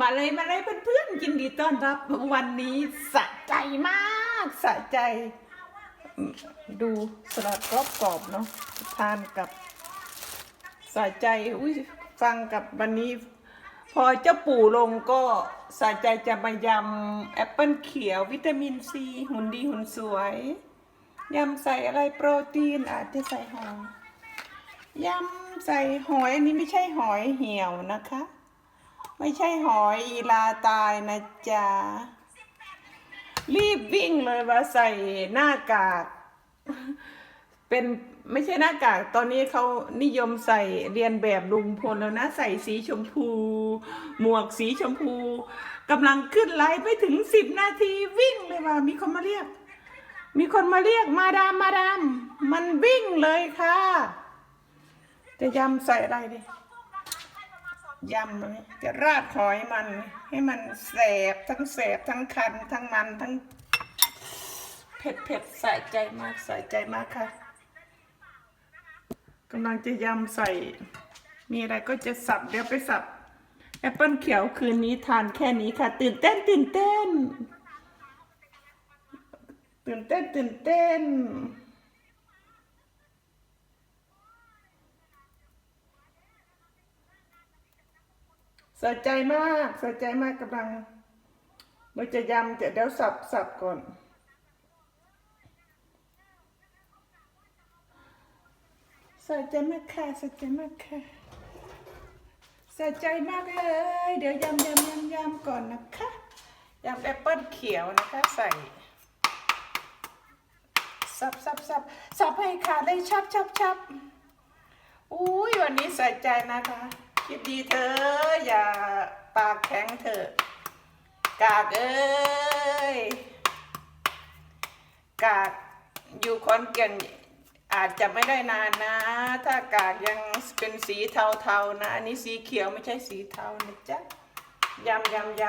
มาเลยมาเลยเพื่อนๆยินดีต้อนรับ วันนี้สะใจมากสะใจ ดูสลัดกรอบๆเนาะทานกับสะใจอุ้ยฟังกับวันนี้ พอเจ้าปู่ลงก็สะใจจะมายำแอปเปิลเขียววิตามินซีหุ่นดีหุ่นสวยยำใส่อะไรโปรตีนอาจจะใส่หอยยำใส่หอยอันนี้ไม่ใช่หอยเหี่ยวนะคะ ไม่ใช่หอยอีลาตายนะจ๊ะ รีบวิ่งเลยว่าใส่หน้ากาก เป็นไม่ใช่หน้ากาก ตอนนี้เขานิยมใส่เรียนแบบลุงพลแล้วนะ ใส่สีชมพู หมวกสีชมพูกำลังขึ้นไลฟ์ไม่ถึงสิบนาทีวิ่งเลยว่า มีคนมาเรียก มีคนมาเรียกมาดามมาดามมันวิ่งเลยค่ะ จะยำใส่อะไรดี ยำจะราดหอยมัน ให้มันแสบทั้งแสบทั้งคัน ทั้งมันทั้งเผ็ดเผ็ดใส่ใจมากใส่ใจมากค่ะกำลังจะยำใส่ มีอะไรก็จะสับเดี๋ยวไปสับแอปเปิลเขียวคืนนี้ทานแค่นี้ค่ะ ตื่นเต้นตื่นเต้น ตื่นเต้นตื่นเต้น สะใจมากสะใจมากกำลังเราจะยำจะเดี๋ยวสับสับก่อนสะใจมากค่ะสะใจมากค่ะสะใจมากเลย เดี๋ยวยำยำยำยำก่อนนะคะยำแอปเปิ้ลเขียวนะคะใส่สับสับสับสับให้ขาดเลยชับชับชับอุ้ยวันนี้ใส่ใจนะคะ คิดดีเธออย่าปากแข็งเถอะกากเอ้ยกากอยู่คอนเก่นอาจจะไม่ได้นานนะ ถ้ากากยังเป็นสีเทาๆนะ อันนี้สีเขียวไม่ใช่สีเทานะจ๊ะยำยำย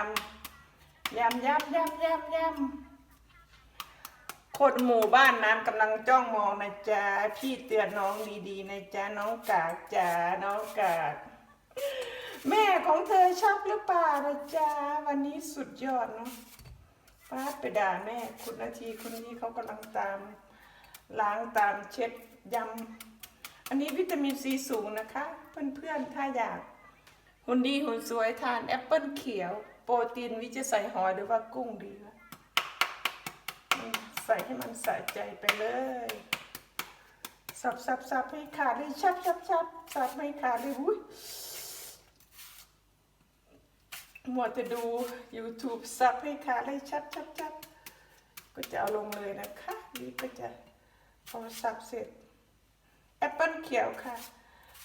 ำยำยำยำยำยำคนหมู่บ้านนั้นกำลังจ้องมองนะจ๊ะพี่เตือนน้องดีๆนะจ๊ะน้องกากจ๋าน้องกาก แม่ของเธอชอบหรือเปล่านะจ๊ะวันนี้สุดยอดเนาะป้าดไปด่าแม่ คุณนาทีคุณนี้เขากำลังตาม ล้างตามเช็ดยำอันนี้วิตามินซีสูงนะคะ เพื่อนๆ ถ้าอยากหุ่นดีหุ่นสวยทานแอปเปิลเขียว โปรตีนวิจะใส่หอยหรือว่ากุ้งดีวะใส่ให้มันสะใจไปเลยสับสับสับให้ขาดเลยชับชับชับสับให้ขาดเลยอุ้ย มัวแต่ดู YouTube ซับให้ค่ะเลยชัดชัดชัดก็จะเอาลงเลยนะคะนี่ก็จะพอซับเสร็จแอปเปิลเขียวค่ะ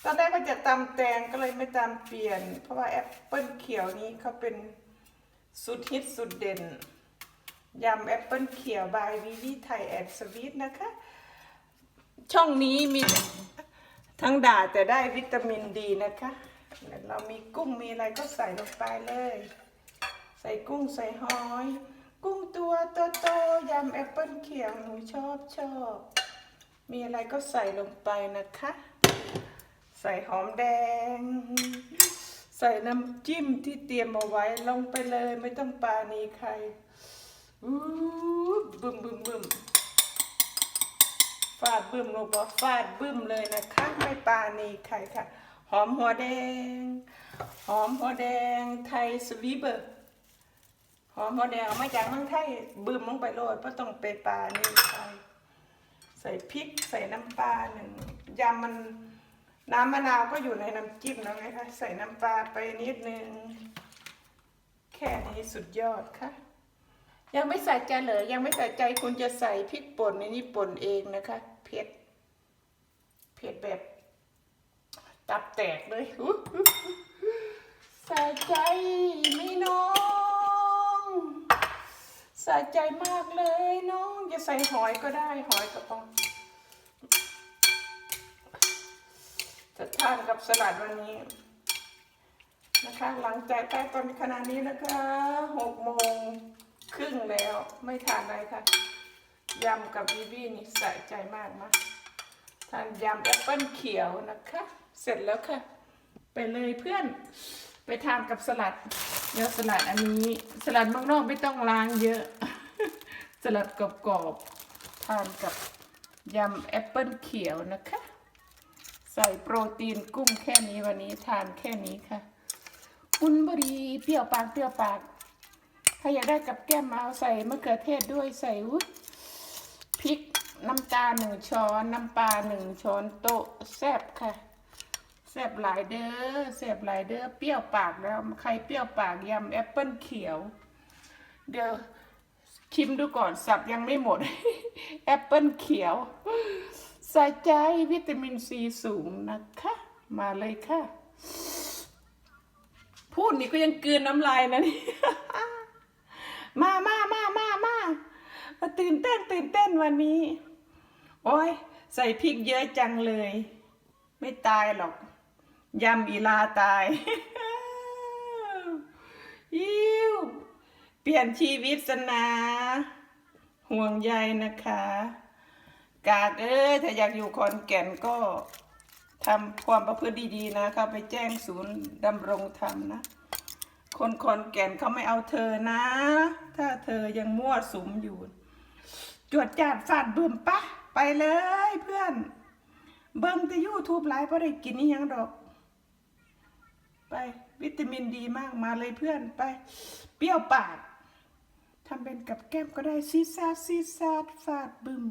ตอนแรกก็จะตำแตงก็เลยไม่ตำเปลี่ยน เพราะว่าแอปเปิลเขียวนี้เขาเป็นสุดฮิตสุดเด่นยำแอปเปิลเขียวบายวิวิไทยแอดสวีทนะคะ ช่องนี้มีทั้งด่าแต่ได้วิตามินดีนะคะ เรามีกุ้งมีอะไรก็ใส่ลงไปเลย ใส่กุ้งใส่หอย กุ้งตัวโตๆยำแอปเปิลเขียวหนูชอบชอบ มีอะไรก็ใส่ลงไปนะคะ ใส่หอมแดง ใส่น้ำจิ้มที่เตรียมเอาไว้ลงไปเลยไม่ต้องปานีใครอู้บึมบึมบึมฟาดบึมลงไปฟาดบึมเลยนะคะ ไม่ปานีใครค่ะ หอมหัวแดง หอมหัวแดงไทยสวีเบอร์หอมหัวแดงมาจากเมืองไทยบึ้มลงไปโรยเพราะต้องไปปลานี่ใส่ใส่พริกใส่น้ำปลาหนึ่งยำมันน้ำมะนาวก็อยู่ในน้ำจิ้มแล้วไงคะใส่น้ำปลาไปนิดนึงแค่นี้สุดยอดค่ะ ยังไม่ใส่ใจเหรอยังไม่ใส่ใจคุณจะใส่พริกป่นในนี้ป่นเองนะคะ เผ็ดเผ็ดแบบ ตับแตกเลยใส่ใจไม่น้องใส่ใจมากเลยน้องจะใส่หอยก็ได้หอยกระป๋องจะทานกับสลัดวันนี้นะคะหลังจากใต้ตอนขณะนี้นะคะหกโมงครึ่งแล้วไม่ทานอะไรค่ะยำกับบีบี้นี่ใส่ใจมากมาก ทานยำแอปเปิ้ลเขียวนะคะ เสร็จแล้วค่ะ ไปเลยเพื่อน ไปทานกับสลัด เดี๋ยวสลัดอันนี้ สลัดเมืองนอกไม่ต้องล้างเยอะ สลัดกรอบๆ ทานกับยำแอปเปิลเขียวนะคะ ใส่โปรตีนกุ้งแค่นี้วันนี้ทานแค่นี้ค่ะคุณบดีเปรี้ยวปากเปรี้ยวปาก ถ้าอยากได้กับแก้มเอาใส่มะเขือเทศด้วยใส่วุ้ย น้ำตาลหนึ่งช้อน น้ำปลาหนึ่งช้อนโต๊ะแซ่บค่ะแซ่บหลายเด้อแซ่บหลายเด้อเปรี้ยวปากแล้วใครเปรี้ยวปากยำแอปเปิลเขียว เดี๋ยวชิมดูก่อนสับยังไม่หมด แอปเปิลเขียวใส่ใจวิตามินซีสูงนะคะ มาเลยค่ะ พูดนี่ก็ยังกลืนน้ำลายนะนี่มามามามามาตื่นเต้นตื่นเต้นวันนี้ โอ้ยใส่พริกเยอะจังเลย ไม่ตายหรอกยำอีลาตายยิวเปลี่ยนชีวิตสนา ห่วงใยนะคะ กากเอ้ยถ้าอยากอยู่ขอนแก่นก็ทำความประพฤติดีๆนะเข้าไปแจ้งศูนย์ดำรงธรรมนะ คนขอนแก่นเขาไม่เอาเธอนะ ถ้าเธอยังมั่วสุมอยู่ จวดจาดฟาดบึมปะ ไปเลยเพื่อน เบิ่งแต่ยูทูบไลฟ์เพราะได้กินนี่ยังดอก ไปวิตามินดีมากมาเลยเพื่อนไป เปรี้ยวปากทำเป็นกับแก้มก็ได้ซีซาซีซาฟาดบึม